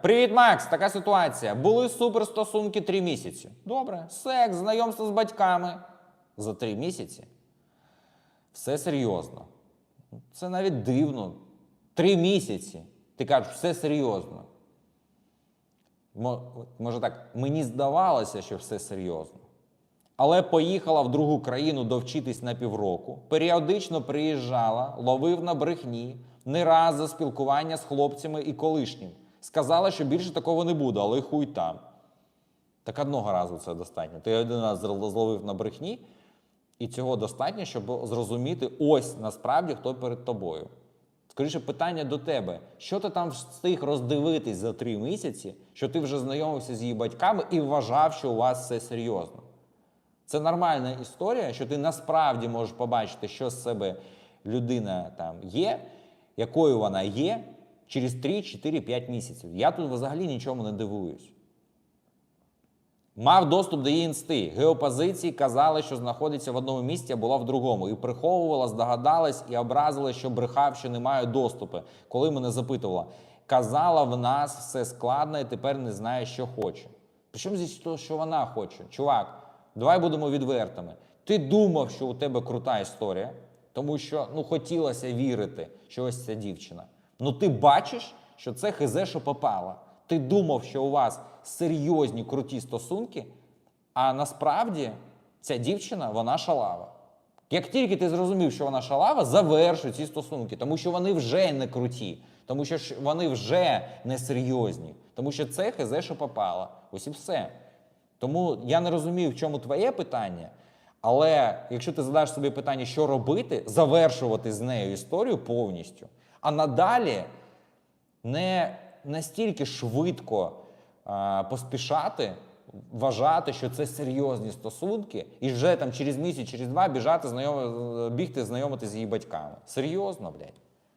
Привіт, Макс! Така ситуація. Були суперстосунки три місяці. Добре. Секс, знайомство з батьками. За три місяці. Все серйозно. Це навіть дивно. Три місяці. Ти кажеш, все серйозно. Може так, мені здавалося, що все серйозно. Але поїхала в другу країну довчитись на півроку, періодично приїжджала, ловив на брехні, не раз за спілкування з хлопцями і колишнім. Сказала, що більше такого не буде, але хуй там. Так одного разу це достатньо. Ти один раз зловив на брехні, і цього достатньо, щоб зрозуміти ось насправді хто перед тобою. Скоріше, питання до тебе: що ти там встиг роздивитись за три місяці, що ти вже знайомився з її батьками і вважав, що у вас все серйозно? Це нормальна історія, що ти насправді можеш побачити, що з себе людина там є, якою вона є через 3, 4, 5 місяців. Я тут взагалі нічому не дивуюсь. Мав доступ до її інсти. Геопозиції казали, що знаходиться в одному місці, а була в другому. І приховувала, здогадалась і образила, що брехав, що не має доступу. Коли мене запитувала, казала, в нас все складно і тепер не знає, що хоче. Причому здесь то, що вона хоче? Чувак, давай будемо відвертими. Ти думав, що у тебе крута історія, тому що ну, хотілося вірити, що ось ця дівчина. Ну ти бачиш, що це хизе, що попало. Ти думав, що у вас серйозні круті стосунки, а насправді ця дівчина вона шалава. Як тільки ти зрозумів, що вона шалава, завершуй ці стосунки, тому що вони вже не круті, тому що вони вже не серйозні, тому що це хизе, що попало. Ось і все. Тому я не розумію, в чому твоє питання. Але якщо ти задаш собі питання, що робити, завершувати з нею історію повністю, а надалі не настільки швидко а, поспішати, вважати, що це серйозні стосунки, і вже там через місяць, через два біжати знайом... бігти знайомитися з її батьками. Серйозно, блядь.